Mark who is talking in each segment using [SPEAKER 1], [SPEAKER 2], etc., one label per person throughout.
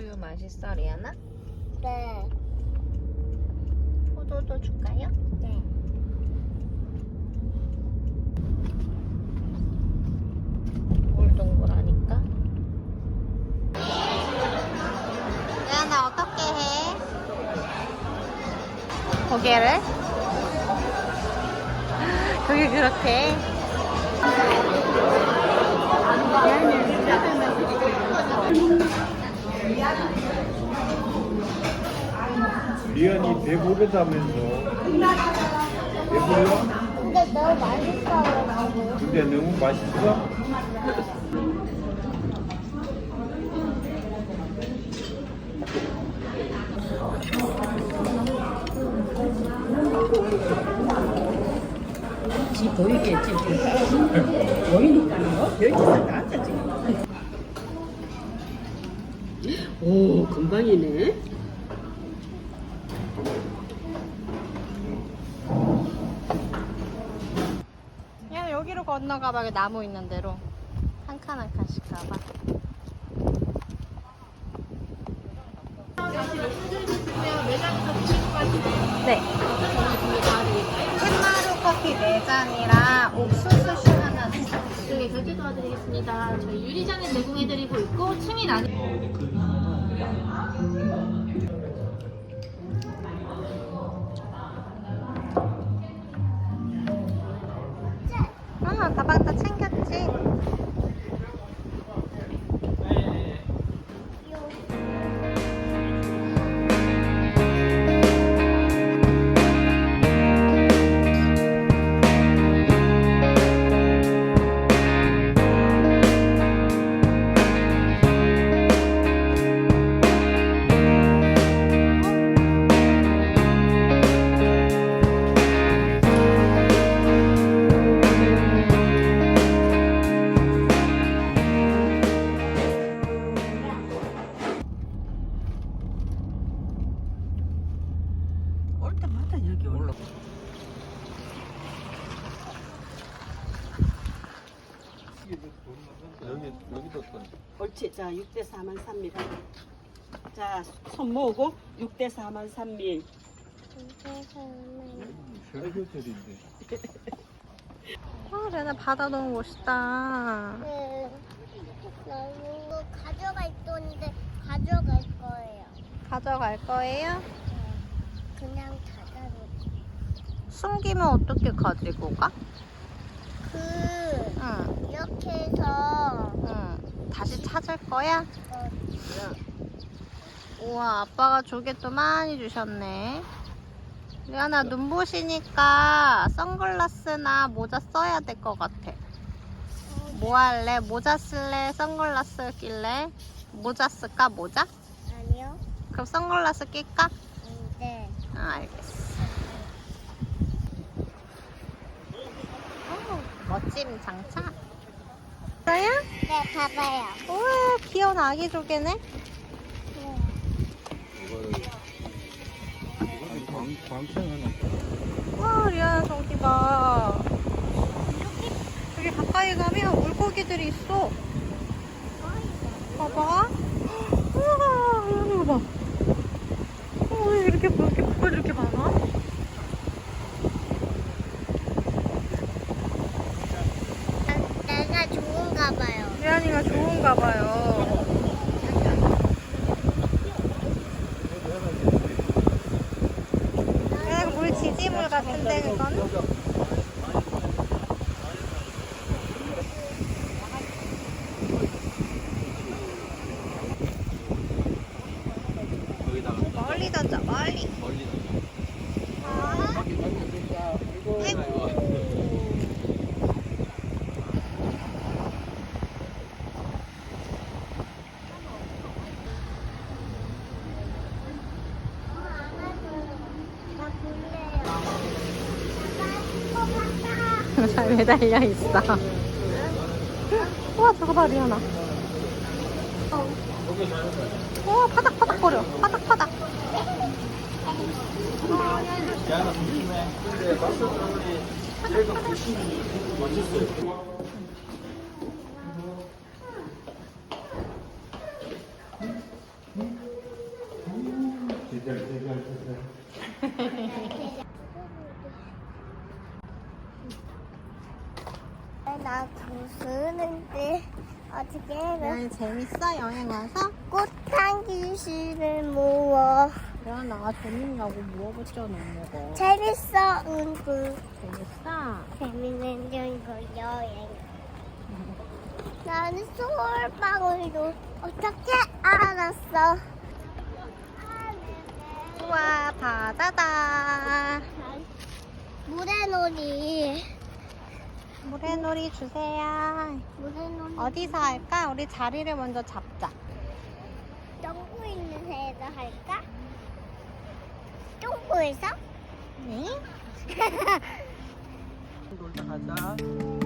[SPEAKER 1] 두유 맛있어, 리아나?
[SPEAKER 2] 네.
[SPEAKER 1] 포도도 줄까요?
[SPEAKER 2] 네.
[SPEAKER 1] 동글동글하니까. 리아나 어떻게 해? 고개를? 그게 그렇게?
[SPEAKER 3] 이 배부르다면서 배불러?
[SPEAKER 2] 근데 너무 맛있어가지고.
[SPEAKER 3] 근데 너무 맛있어?
[SPEAKER 4] 지 보이겠지 보이니까는 뭐 별짓을 다 한다 지금 오 금방이네
[SPEAKER 1] 그냥 건너가봐. 여기 나무 있는 대로. 한 칸 한 칸씩 가봐. 네. 캔마루 커피 4잔이랑 옥수수 슈 하나 주세요.
[SPEAKER 5] 네, 결제 도와드리겠습니다. 저희 유리잔에 제공해드리고 있고 층이 나뉘.
[SPEAKER 4] 올 때마다 여기 올라
[SPEAKER 3] 여기 여기도 또
[SPEAKER 4] 옳지 자 6대 4만 3밀 자 손 모으고 6대 4만 3밀
[SPEAKER 3] 설교절인데
[SPEAKER 1] 아, 레나 바다 너무 멋있다.
[SPEAKER 2] 네. 너무 가져갈 돈인데 가져갈 거예요.
[SPEAKER 1] 가져갈 거예요?
[SPEAKER 2] 그냥 닫아놓고.
[SPEAKER 1] 숨기면 어떻게 가지고 가?
[SPEAKER 2] 그,
[SPEAKER 1] 응,
[SPEAKER 2] 이렇게 해서,
[SPEAKER 1] 응. 다시 찾을 거야?
[SPEAKER 2] 어,
[SPEAKER 1] 우와, 아빠가 조개 또 많이 주셨네. 리아나 눈부시니까 선글라스나 모자 써야 될 것 같아. 뭐 할래? 모자 쓸래? 선글라스 낄래? 모자 쓸까? 모자?
[SPEAKER 2] 아니요.
[SPEAKER 1] 그럼 선글라스 낄까? 아, 알겠어. 오, 멋짐 장착. 저야?
[SPEAKER 2] 네, 봐봐요.
[SPEAKER 1] 우와, 귀여운 아기 조개네.
[SPEAKER 2] 네.
[SPEAKER 1] 와, 리아나 저기 봐. 여기 가까이 가면 물고기들이 있어. 봐봐. 우와, 이거 봐. 어, 왜 이렇게, 이렇게, 물 이렇게 많아?
[SPEAKER 2] 내가 좋은가 봐요.
[SPEAKER 1] 리안이가 좋은가 봐요. 그냥 물 지지물 같은데 그건?
[SPEAKER 3] 거기다가
[SPEAKER 1] 멀리 던져 멀리.
[SPEAKER 3] 멀리
[SPEAKER 1] 아이고.
[SPEAKER 2] 나 볼래요.
[SPEAKER 1] 잘 매달려 있어. 우와 저거 봐 리안아. 우와 파닥파닥거려. 파닥파닥.
[SPEAKER 3] 야 나 조심해 근데 봤을 때 제가 멋있어요 대결 대결 대결.
[SPEAKER 2] 나 부수는데 어떻게 해?
[SPEAKER 1] 리안이 재밌어 여행 와서?
[SPEAKER 2] 꽃한 귀신을 모아
[SPEAKER 1] 리안아 재밌냐고 물어봤잖아 엄마가.
[SPEAKER 2] 재밌어 은근
[SPEAKER 1] 재밌어?
[SPEAKER 2] 재밌는 거 여행 나는 소울방울도 어떻게 알았어
[SPEAKER 1] 우와 바다다.
[SPEAKER 2] 모래놀이
[SPEAKER 1] 모래놀이 주세요.
[SPEAKER 2] 모래놀이
[SPEAKER 1] 어디서 할까? 우리 자리를 먼저 잡자.
[SPEAKER 2] 똥구 있는 데서 할까? 똥구에서?
[SPEAKER 1] 응?
[SPEAKER 3] 놀다 가자.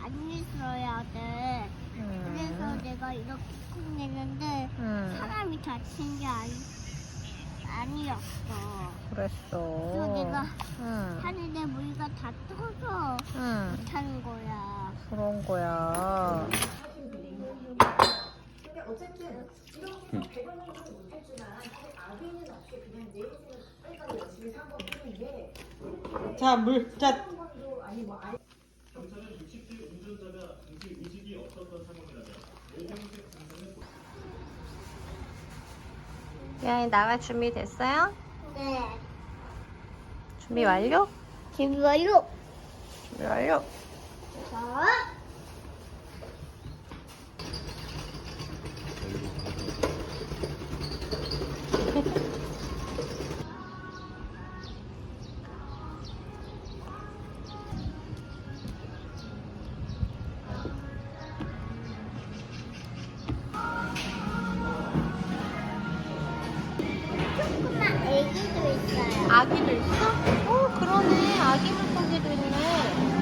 [SPEAKER 2] 많이 써야 돼 그래서 내가 이렇게 콩내는데
[SPEAKER 1] 응.
[SPEAKER 2] 사람이 다친 게 아니, 아니었어
[SPEAKER 1] 그랬어.
[SPEAKER 2] 그래서 내가
[SPEAKER 1] 응.
[SPEAKER 2] 하늘에 물가 다 터서
[SPEAKER 1] 응.
[SPEAKER 2] 못하는 거야
[SPEAKER 1] 그런 거야.
[SPEAKER 4] 자, 물, 자,
[SPEAKER 1] 리안이 나갈 준비 됐어요?
[SPEAKER 2] 네
[SPEAKER 1] 준비 완료?
[SPEAKER 2] 준비 완료
[SPEAKER 1] 준비 완료.
[SPEAKER 2] 자 애기도 있어요
[SPEAKER 1] 아기도 있어? 오 그러네. 아기 물고기도 있네.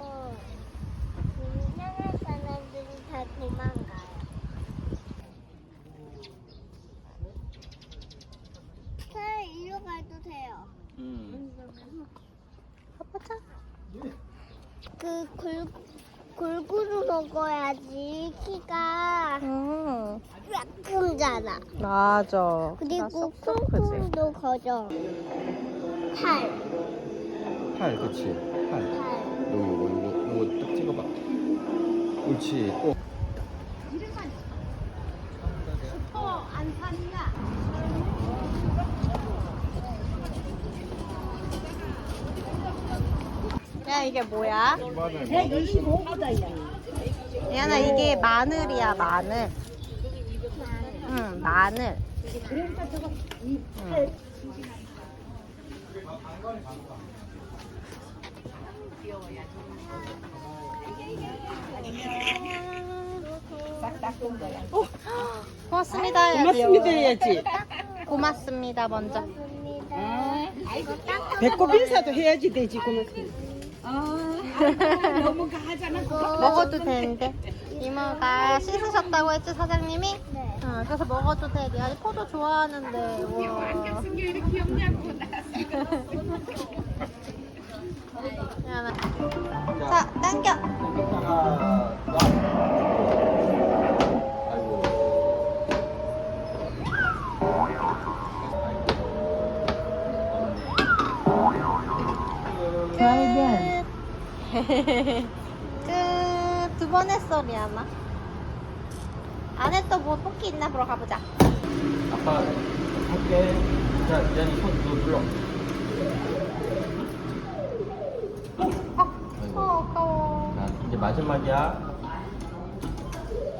[SPEAKER 2] 어, 이상한 사람들이 다 도망가요 저 이리로 가도 돼요
[SPEAKER 1] 가보자.
[SPEAKER 2] 그 골, 골고루 먹어야지 키가
[SPEAKER 1] 응.
[SPEAKER 2] 크잖아
[SPEAKER 1] 맞아.
[SPEAKER 2] 그리고. 콩콩도 거져 팔,
[SPEAKER 3] 팔 그치. 팔.
[SPEAKER 2] 팔
[SPEAKER 3] 요거 요거 요거 요거 딱 찍어봐. 옳지. 또.
[SPEAKER 1] 야 이게 뭐야? 리안아 이게 마늘이야 마늘. 응 마늘. 응. 오, 고맙습니다.
[SPEAKER 4] 고맙습니다 해야지.
[SPEAKER 1] 고맙습니다 먼저.
[SPEAKER 4] 배꼽 인사도 해야지 되지, 고맙습니다.
[SPEAKER 1] 먹어도 되는데 이모가 씻으셨다고 했지 사장님이?
[SPEAKER 2] 네.
[SPEAKER 1] 응, 그래서 먹어도 돼. 리안이 포도 좋아하는데. 우와. 리안아. 자, 당겨.
[SPEAKER 3] 하나, 와. 아이고.
[SPEAKER 1] 끝. 두번 했어, 리안아. 안에 또 뭐 토끼 있나 보러 가보자.
[SPEAKER 3] 아빠 할게. 자, 미안이 손너 눌러. 이제 마지막이야.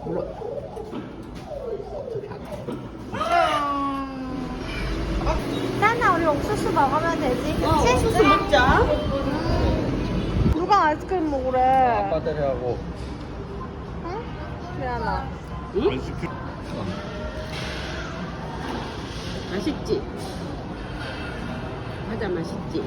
[SPEAKER 3] 몰라. 어차피 안 돼.
[SPEAKER 1] 짠아 우리 옥수수 먹으면 되지 그치?
[SPEAKER 4] 어, 옥수수 먹자.
[SPEAKER 1] 누가 아이스크림 먹으래
[SPEAKER 3] 아빠들하고
[SPEAKER 1] 응? 미안아
[SPEAKER 4] 응? 맛있지? 과자 맛있지?